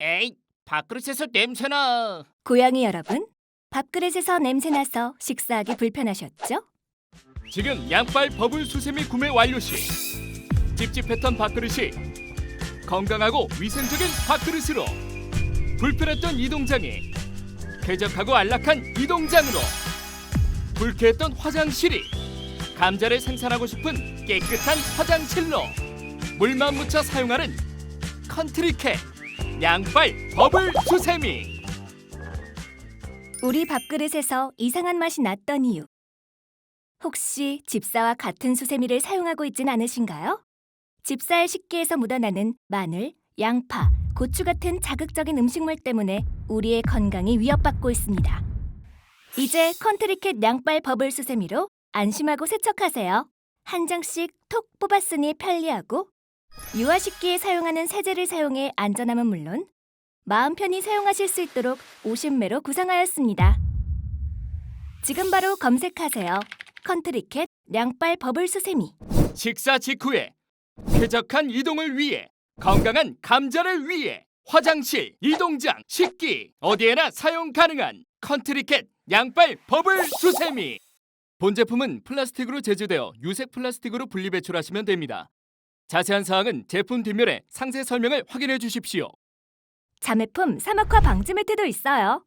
에이, 밥그릇에서 냄새나. 고양이 여러분, 밥그릇에서 냄새나서 식사하기 불편하셨죠? 지금 양빨 버블 수세미 구매 완료 시 찝찝했던 밥그릇이 건강하고 위생적인 밥그릇으로 불편했던 이동장이 쾌적하고 안락한 이동장으로 불쾌했던 화장실이 감자를 생산하고 싶은 깨끗한 화장실로 물만 묻혀 사용하는 컨트리캣 양빨 버블 수세미 우리 밥그릇에서 이상한 맛이 났던 이유. 혹시 집사와 같은 수세미를 사용하고 있진 않으신가요? 집사의 식기에서 묻어나는 마늘, 양파, 고추 같은 자극적인 음식물 때문에 우리의 건강이 위협받고 있습니다. 이제 컨트리캣 양빨 버블 수세미로 안심하고 세척하세요. 한 장씩 톡 뽑았으니 편리하고 유아 식기에 사용하는 세제를 사용해 안전함은 물론 마음 편히 사용하실 수 있도록 50매로 구성하였습니다. 지금 바로 검색하세요. 컨트리캣 양빨 버블 수세미. 식사 직후에 쾌적한 이동을 위해 건강한 감자를 위해 화장실, 이동장, 식기 어디에나 사용 가능한 컨트리캣 양빨 버블 수세미 본 제품은 플라스틱으로 제조되어 유색 플라스틱으로 분리 배출하시면 됩니다. 자세한 사항은 제품 뒷면에 상세 설명을 확인해 주십시오. 자매품 사막화 방지 매트도 있어요.